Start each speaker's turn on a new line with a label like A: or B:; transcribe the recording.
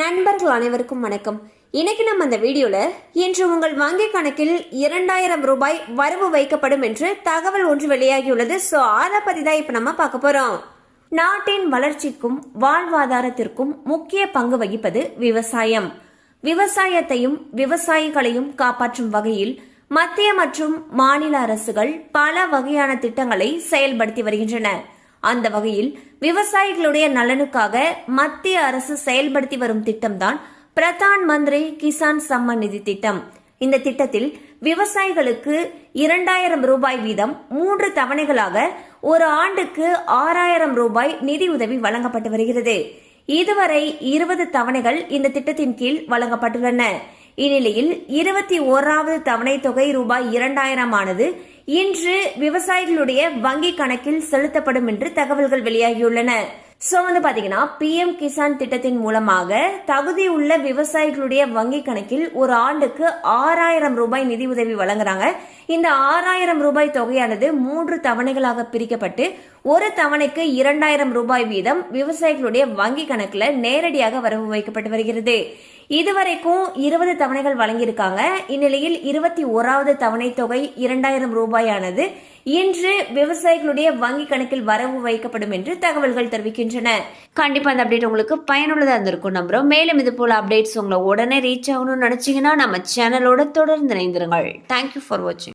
A: நண்பர்கள் அனைவருக்கும் வணக்கம். இன்னைக்கு நம்ம அந்த வீடியோல இன்று உங்கள் வங்கி கணக்கில் இரண்டாயிரம் ரூபாய் வரவு வைக்கப்படும் என்று தகவல் ஒன்று வெளியாகியுள்ளது. ஸோ அதை பத்தி தான் இப்போ நம்ம பார்க்க போறோம். நாட்டின் வளர்ச்சிக்கும் வாழ்வாதாரத்திற்கும் முக்கிய பங்கு வகிப்பது விவசாயம். விவசாயத்தையும் விவசாயிகளையும் காப்பாற்றும் வகையில் மத்திய மற்றும் மாநில அரசுகள் பல வகையான திட்டங்களை செயல்படுத்தி வருகின்றன. அந்த வகையில் விவசாயிகளுடைய நலனுக்காக மத்திய அரசு செயல்படுத்தி வரும் திட்டம்தான் பிரதான் மந்திரி கிசான் சம்மன் நிதி திட்டம். இந்த திட்டத்தில் விவசாயிகளுக்கு இரண்டாயிரம் ரூபாய் வீதம் மூன்று தவணைகளாக ஒரு ஆண்டுக்கு ஆறாயிரம் ரூபாய் நிதி உதவி வழங்கப்பட்டு வருகிறது. இதுவரை இருபது தவணைகள் இந்த திட்டத்தின் கீழ் வழங்கப்பட்டுள்ளன. இந்நிலையில் இருபத்தி ஓராவது தவணை தொகை ரூபாய் இரண்டாயிரம் ஆனது இன்று விவசாயிகளுடைய வங்கி கணக்கில் செலுத்தப்படும் என்று தகவல்கள் வெளியாகியுள்ளன. சோ வந்து பாத்தீங்கன்னா பிஎம் கிசான் திட்டத்தின் மூலமாக தகுதி உள்ள விவசாயிகளுடைய வங்கி கணக்கில் ஒரு ஆண்டுக்கு ஆறாயிரம் ரூபாய் நிதி உதவி வழங்குறாங்க. இந்த ஆறாயிரம் ரூபாய் தொகையானது மூன்று தவணைகளாக பிரிக்கப்பட்டு ஒரு தவணைக்கு இரண்டாயிரம் ரூபாய் வீதம் விவசாயிகளுடைய வங்கி கணக்குல நேரடியாக வரவு வைக்கப்பட்டு வருகிறது. இதுவரைக்கும் இருபது தவணைகள் வழங்கியிருக்காங்க. இந்நிலையில் இருபத்தி ஓராவது தவணை தொகை இரண்டாயிரம் ரூபாயானது. இன்று விவசாயிகளுடைய வங்கி கணக்கில் வரவு வைக்கப்படும் என்று தகவல்கள் தெரிவிக்கின்றன. கண்டிப்பா அந்த அப்டேட் உங்களுக்கு பயனுள்ளதா இருந்திருக்கும் நம்புறோம். மேலும் இது போல அப்டேட்ஸ் உங்களை உடனே ரீச் ஆகணும்னு நினைச்சீங்கன்னா நம்ம சேனலோட தொடர்ந்து இணைந்திருங்கள். தேங்க்யூ ஃபார் வாட்சிங்